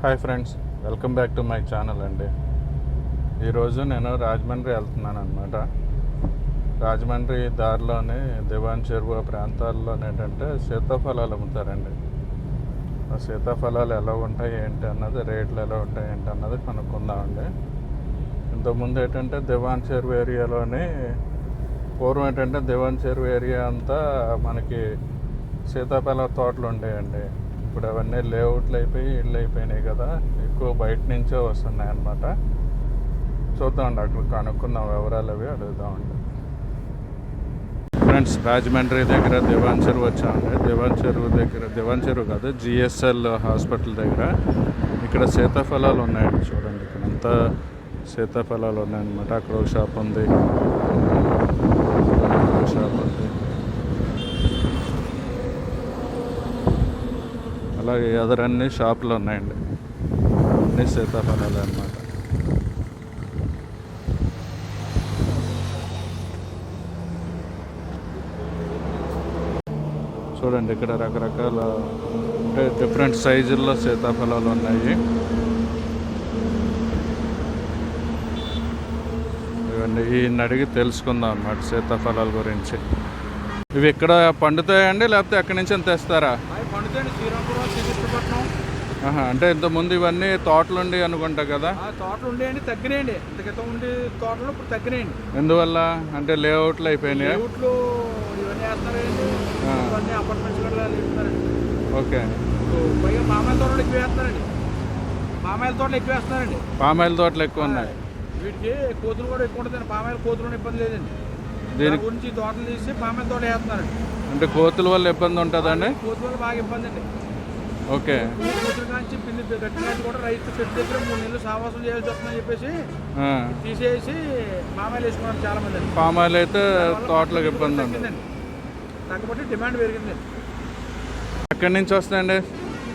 Hi friends welcome back to my channel అండి. ఈరోజు నేను రాజమండ్రి వెళ్తున్నాను అనమాట రాజమండ్రి దారిలోనే దివాన్ చెరువు ప్రాంతాల్లో ఏంటంటే సీతాఫలాలు అమ్ముతారండి. ఆ సీతాఫలాలు ఎలా ఉంటాయి ఏంటి అన్నది రేట్లు ఎలా ఉంటాయి ఏంటి అన్నది కనుక్కుందామండి. ఇంతకుముందు ఏంటంటే దివాన్ చెరువు ఏరియాలోని పూర్వం ఏంటంటే దివాన్ చెరువు ఏరియా అంతా మనకి సీతాఫల తోటలు ఉండేయండి. ఇప్పుడు అవన్నీ లేఅవుట్లు అయిపోయి ఇళ్ళు అయిపోయినాయి కదా ఎక్కువ బయట నుంచే వస్తున్నాయి అన్నమాట. చూద్దామండి అక్కడ కనుక్కుందాం వివరాలు అవి అడుగుదామండి ఫ్రెండ్స్ రాజమండ్రి దగ్గర దివాన్ చెరువు వచ్చామండి దివాన్ చెరువు దగ్గర దివాన్ చెరువు కాదు జిఎస్ఎల్ హాస్పిటల్ దగ్గర ఇక్కడ సీతాఫలాలు ఉన్నాయండి చూడండి. ఇక్కడ అంతా సీతాఫలాలు ఉన్నాయన్నమాట. అక్కడ ఒక షాప్ ఉంది. షాప్ ఉంది. అలాగే ఎదరన్నీ షాపులు ఉన్నాయండి. అన్ని సీతాఫలాలు అన్నమాట. చూడండి ఇక్కడ రకరకాల అంటే డిఫరెంట్ సైజుల్లో సీతాఫలాలు ఉన్నాయి. ఇవన్నీ ఈయన అడిగి తెలుసుకుందాం అన్నమాట సీతాఫలాల గురించి. ఇవి ఇక్కడ పండుతాయండి? లేకపోతే ఎక్కడి నుంచి తెస్తారా? శ్రీరామపురం శ్రీకృష్ణపట్నం. ఆహా, అంటే ఇంతకుముందు ఇవన్నీ తోటలు ఉండి అనుకుంటా కదా? తోటలు ఉండేయండి తగ్గినాయండి. ఇంత క్రితం ఉండే తోటలు ఇప్పుడు తగ్గినాయండి. ఎందువల్ల? అంటే లేఅవుట్లు అయిపోయినాయి? లేవుట్లు ఇవన్నీ వేస్తున్నారండి. ఇవన్నీ అపార్ట్మెంట్స్ కూడా వేస్తున్నారండి. ఓకే. పైగా మామాయిల తోటలు ఎక్కువ వేస్తున్నారండి. మామాయిల తోటలు ఎక్కువ వేస్తున్నారండి. పామాయిల తోటలు ఎక్కువ ఉన్నాయి. వీటికి కోతులు కూడా ఎక్కువ ఉంటుందండి. పామాయిల కోతులు ఇబ్బంది లేదండి. దీని గురించి తోటలు తీసి పామాయిల తోట వేస్తున్నారండి. అంటే కోతుల వల్ల ఇబ్బంది ఉంటుందండి? కోతుల వల్ల బాగా ఇబ్బంది అండి. ఓకే. కాంచి పిల్లి కూడా రైతు చెట్టు దగ్గర మూడు నెలలు సావాసం చేయాల్సి వస్తుందని చెప్పేసి తీసేసి మామాయిలు వేసుకున్నారు చాలా మంది అండి. పామాయిల్ అయితే తోటలకు ఇబ్బంది ఉంది తగ్గిందండి. తగ్గబట్టి డిమాండ్ పెరిగిందండి ఎక్కడి నుంచి వస్తాయండి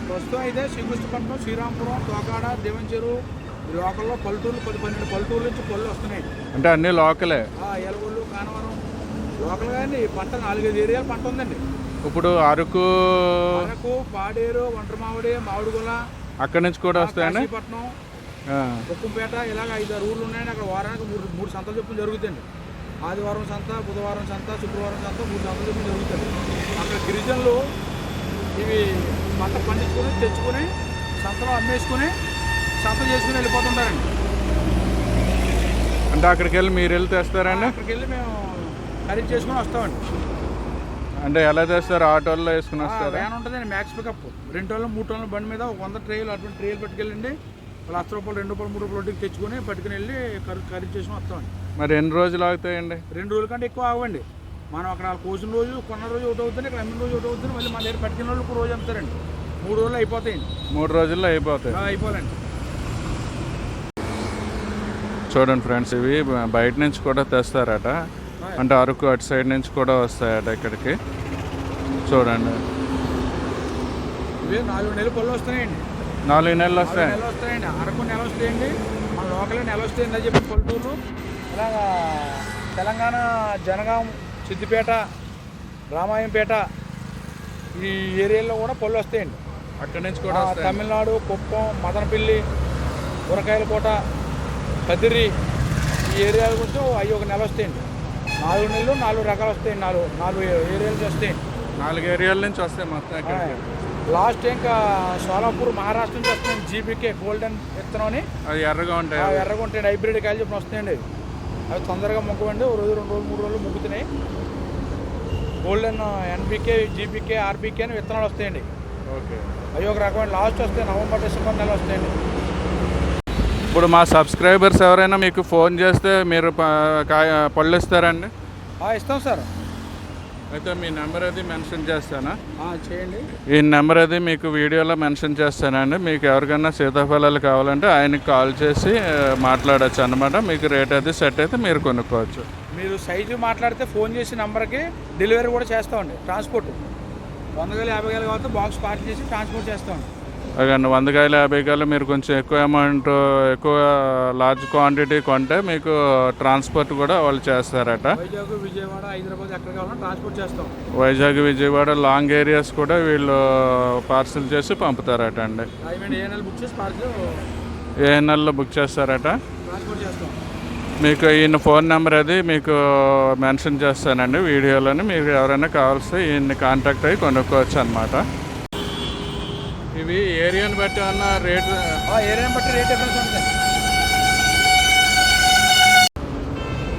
ప్రస్తుతం అయితే శ్రీకృష్ణపట్నం శ్రీరాంపురం తోకాడ దేవంచెరు లోకల్లో పల్లెటూర్లు పది పన్నెండు పల్లెటూర్ల నుంచి పళ్ళు వస్తున్నాయి. అంటే అన్నీ లోకలే. ఆ ఎలగొల్లు కానవరం లోకల్ కానీ పంట నాలుగైదు ఏరియాలు పంట ఉందండి. ఇప్పుడు అరకు అరకు పాడేరు ఒంటరిమావిడి మామిడిగొల అక్కడి నుంచి కూడా వస్తాయండి కాశీపట్నం ఆ, కుక్కుంపేట ఇలాగ ఐదు ఆరు ఊర్లు ఉన్నాయండి. అక్కడ వారానికి మూడు మూడు సంతలు చొప్పున జరుగుతుంది ఆదివారం సంత బుధవారం సంత శుక్రవారం సంత మూడు సంతలు చొప్పున జరుగుతుంది అక్కడ గిరిజనులు ఇవి పంట పండించుకొని తెచ్చుకొని సంతలో అమ్మేసుకొని సంత చేసుకుని వెళ్ళిపోతుంటారండి. అంటే అక్కడికి వెళ్ళి మీరు వెళ్ళి తెస్తారండి అక్కడికి వెళ్ళి మేము ఖరీదు చేసుకుని వస్తామండి. అంటే ఎలా తెస్తారు ఆటోల్లో వేసుకుని వస్తారా? వ్యాన్ ఉంటుందండి మ్యాక్స్ పికప్. రెండు టన్నులు మూడు టన్నుల బండి మీద ఒక వంద ట్రైలు అటువంటి ట్రైలు పట్టుకెళ్ళండి. లక్ష రూపాయలు రెండు రూపాయలు మూడు రూపాయలు తెచ్చుకొని పట్టుకుని వెళ్ళి ఖరీ- ఖరీదు చేసుకుని వస్తామండి. మరి ఎన్ని రోజులు ఆగుతాయండి? రెండు రోజుల కంటే ఎక్కువ ఆగవండి. మనం అక్కడ కోసిన రోజు కొన్న రోజు ఒకటి అవుతుంది ఇక్కడ అమ్మిన రోజు ఒకటి అవుతుంది మళ్ళీ మన దగ్గర పట్టుకున్న ఒక రోజు అమ్ముతారండి. మూడు రోజులు అయిపోతాయండి. మూడు రోజుల్లో అయిపోతాయి. అయిపోవాలండి. చూడండి ఫ్రెండ్స్ ఇవి బయట నుంచి కూడా తెస్తారట. అంటే అరకు అటు సైడ్ నుంచి కూడా వస్తాయట ఇక్కడికి. చూడండి. ఇవి నాలుగు నెలలు పళ్ళు వస్తున్నాయండి. నాలుగు నెలలు వస్తాయి. నెలలు వస్తాయండి. అరకు నెల వస్తాయండి. మన లోకల్ నెల వస్తాయండి అని చెప్పి పల్లెటూరు ఇలాగా తెలంగాణ జనగాం సిద్దిపేట రామాయంపేట ఈ ఏరియాలో కూడా పళ్ళు వస్తాయండి. అక్కడి నుంచి కూడా తమిళనాడు కుప్పం మదనపల్లి ఉరకాయల కోట కదిరి ఈ ఏరియాల కొంచెం అవి ఒక నెల వస్తాయండి. నాలుగు నెలలు నాలుగు రకాలు వస్తాయండి నాలుగు నాలుగు ఏరియాలు వస్తాయండి నాలుగు ఏరియాల నుంచి వస్తాయి మొత్తం లాస్ట్ ఇంకా సోలాపూర్ మహారాష్ట్ర నుంచి వస్తాయండి జీబీకే గోల్డెన్ విత్తనం అని అది ఎర్రగా ఉంటాయి ఎర్రగా ఉంటాయండి హైబ్రిడ్ కాయలు చెప్పిన వస్తాయండి అవి. తొందరగా ముగ్గవండి ఓ రోజు రెండు రోజులు మూడు రోజులు ముగ్గుతున్నాయి. గోల్డెన్ ఎన్బీకే జీబీకే ఆర్బీకే అని విత్తనాలు వస్తాయండి. ఓకే. అవి ఒక రకమైన లాస్ట్ వస్తాయి నవంబర్ డిసెంబర్ నెల వస్తాయండి. ఇప్పుడు మా సబ్స్క్రైబర్స్ ఎవరైనా మీకు ఫోన్ చేస్తే మీరు పళ్ళు ఇస్తారండి ఇస్తాం సార్. అయితే మీ నెంబర్ అది మెన్షన్ చేస్తానా? చేయండి. ఈ నెంబర్ అది మీకు వీడియోలో మెన్షన్ చేస్తానండి. మీకు ఎవరికైనా సీతాఫలాలు కావాలంటే ఆయనకి కాల్ చేసి మాట్లాడొచ్చు అనమాట మీకు రేట్ అది సెట్ అయితే మీరు కొనుక్కోవచ్చు. మీరు సైజు మాట్లాడితే ఫోన్ చేసి నెంబర్కి డెలివరీ కూడా చేస్తామండి. ట్రాన్స్పోర్ట్. వంద వేలు యాభై వేలు కాబట్టి బాక్స్ పార్టీ చేసి ట్రాన్స్పోర్ట్ చేస్తామండి. వంద కాయలు యాభై కాయలు మీరు కొంచెం ఎక్కువ అమౌంట్ ఎక్కువ లార్జ్ క్వాంటిటీ కొంటే మీకు ట్రాన్స్పోర్ట్ కూడా వాళ్ళు చేస్తారట. వైజాగ్ విజయవాడ హైదరాబాద్ ఎక్కడ కావాలన్నా ట్రాన్స్పోర్ట్ చేస్తాం. వైజాగ్ విజయవాడ లాంగ్ ఏరియాస్ కూడా వీళ్ళు పార్సిల్ చేసి పంపుతారట అండి. రాజమండ్రి ఏ నెల బుక్ చేస్తారట. మీకు ఈయన ఫోన్ నెంబర్ అది మీకు మెన్షన్ చేస్తానండి వీడియోలోని. మీకు ఎవరైనా కావాల్సి ఈయన్ని కాంటాక్ట్ అయ్యి కొనుక్కోవచ్చు అనమాట ఇవి ఏరియాని బట్టి ఉన్న రేట్. ఆ ఏరియాని బట్టి రేట్ డిఫరెన్స్ ఉంటుంది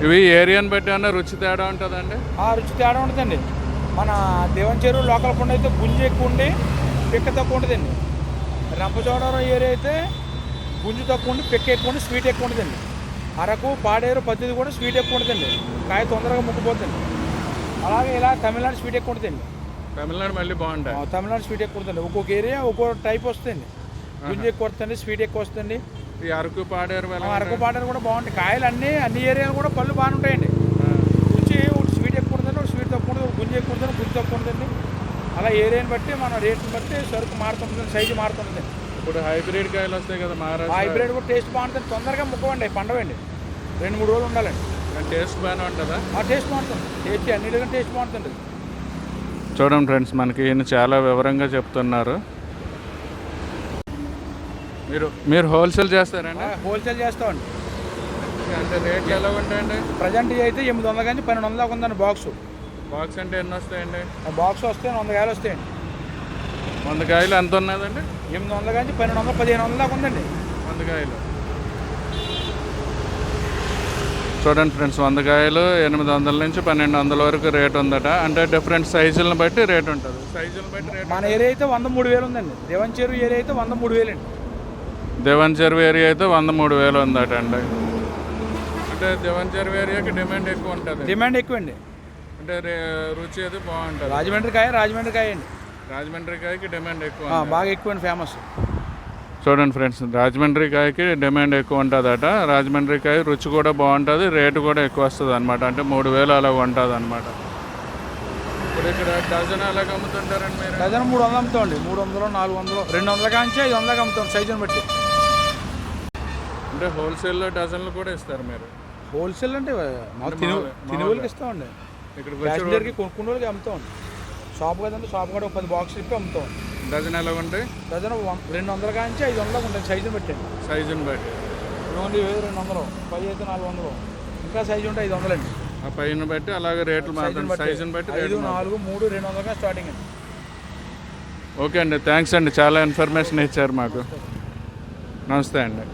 ఇవి ఏరియాని బట్టి ఉన్న రుచి తేడా ఉంటుందండి? ఆ రుచి తేడా ఉంటుందండి. మన దేవన్ చెరువు లోకల్ కొండ అయితే గుంజు ఎక్కువ ఉండి పిక్క తక్కువ ఉంటుందండి. రంపచోడవరం ఏరియా అయితే గుంజు తక్కువ ఉండి పిక్క ఎక్కువ ఉండి స్వీట్ ఎక్కువ ఉంటుందండి. అరకు పాడేరు పద్ధతి కూడా స్వీట్ ఎక్కువ ఉంటుందండి. కాయ తొందరగా ముక్కుపోతుంది అలాగే ఇలా తమిళనాడు స్వీట్ ఎక్కువ ఉంటుందండి. తమిళనాడు మళ్ళీ బాగుంటాయి తమిళనాడు స్వీట్ ఎక్కువ ఉంటుందండి ఒక్కొక్క ఏరియా ఒక్కొక్క టైప్ వస్తుంది. గుంజు ఎక్కువ వస్తుంది స్వీట్ ఎక్కువ వస్తుంది. ఈ అరకు పాడేరు అరకు పాడేరు కూడా బాగుంటాయి. కాయలు అన్నీ అన్ని ఏరియాలు కూడా పళ్ళు బాగానే ఉంటాయండి. రుచి ఒకటి స్వీట్ ఎక్కువ ఉంటుందండి ఒకటి స్వీట్ తక్కువ ఉంటుంది గుంజి ఎక్కువ ఉంటుంది గుంజి తక్కువ ఉంటుందండి అలా ఏరియాని బట్టి మన రేట్ని బట్టి సరుకు మారుతుంటుంది సైజు మారుతుంది ఇప్పుడు హైబ్రిడ్ కాయలు వస్తాయి కదా మహారాష్ట్ర. హైబ్రిడ్ కూడా టేస్ట్ బాగుంటుంది. తొందరగా ముక్కవండి పండవండి. రెండు మూడు రోజులు ఉండాలండి. టేస్ట్ బాగానే ఉంటుందా? ఆ టేస్ట్ బాగుంటుంది. టేస్ట్ అన్నిటికన్నా టేస్ట్ బాగుంటుంది. చూడండి ఫ్రెండ్స్ మనకి ఈయన చాలా వివరంగా చెప్తున్నారు. మీరు మీరు హోల్సేల్ చేస్తారండి? హోల్సేల్ చేస్తామండి. అంటే రేట్లు ఎలా ఉంటాయండి? ప్రజెంట్ అయితే ఎనిమిది వందల కానీ పన్నెండు వందల దాకా ఉందండి బాక్స్. బాక్స్ అంటే ఎన్ని వస్తాయండి? ఆ బాక్స్ వస్తే వంద కాయలు వస్తాయండి. వంద కాయలు ఎంత ఉన్నదండి? ఎనిమిది వందల కానీ పన్నెండు వందల పదిహేను వందల దాకా ఉందండి. వంద కాయలు. చూడండి ఫ్రెండ్స్ వంద కాయలు ఎనిమిది వందల నుంచి పన్నెండు వందల వరకు రేట్ ఉందట. అంటే డిఫరెంట్ సైజులను బట్టి రేట్ ఉంటుంది. సైజులను బట్టి రేట్ మన ఏరియా అయితే వంద మూడు వేలు ఉందండి. దేవన్ చెరువు ఏరియా అయితే వంద మూడు వేలు అండి. దేవన్ చెరువు ఏరియా అయితే వంద మూడు వేలు ఉందట అండి. అంటే దేవన్ చెరువు ఏరియాకి డిమాండ్ ఎక్కువ ఉంటుంది. డిమాండ్ ఎక్కువ అండి. అంటే రుచి అది బాగుంటుంది. రాజమండ్రి కాయ రాజమండ్రి కాయ అండి. రాజమండ్రి కాయకి డిమాండ్ ఎక్కువ. బాగా ఎక్కువ అండి ఫేమస్ చూడండి ఫ్రెండ్స్ రాజమండ్రి కాయకి డిమాండ్ ఎక్కువ ఉంటుందట. రాజమండ్రి కాయ రుచి కూడా బాగుంటుంది రేటు కూడా ఎక్కువ వస్తుంది అనమాట అంటే మూడు వేలు అలా ఉంటుంది అనమాట ఇప్పుడు ఇక్కడ డజన్ అలాగ అమ్ముతుంటారండి మీరు? డజన్ మూడు వందలు అమ్ముతామండి. మూడు వందలు నాలుగు వందలు రెండు వందల కాంచి ఐదు వందలకి అమ్ముతాం సైజుని బట్టి. అంటే హోల్సేల్లో డజన్లు కూడా ఇస్తారు మీరు? హోల్సేల్ అంటే మాకు తిని మామూలు- తిని వాళ్ళకి ఇస్తామండి. ప్యాసింజర్కి కొనుక్కున్న వాళ్ళకి అమ్ముతామండి. షాప్ కదండి షాప్ కూడా ఒక పది బాక్స్ ఇప్పి అమ్ముతాం. డజన్ ఎలా ఉంటాయి డజన్ రెండు వందల కాంచి ఐదు వందలకు ఉంటుంది. సైజుని బట్టండి సైజుని బట్టి. ఓన్లీ రెండు వందలు. పై అయితే నాలుగు వందలు. ఇంకా సైజు ఉంటే ఐదు వందలండి. ఆ పైన బట్టి అలాగే రేట్లు మాత్రం బట్టి. సైజుని బట్టి ఐదు. నాలుగు మూడు రెండు వందలుగా స్టార్టింగ్ అండి. ఓకే అండి. థ్యాంక్స్ అండి. చాలా ఇన్ఫర్మేషన్ ఇచ్చారు మాకు. నమస్తే అండి.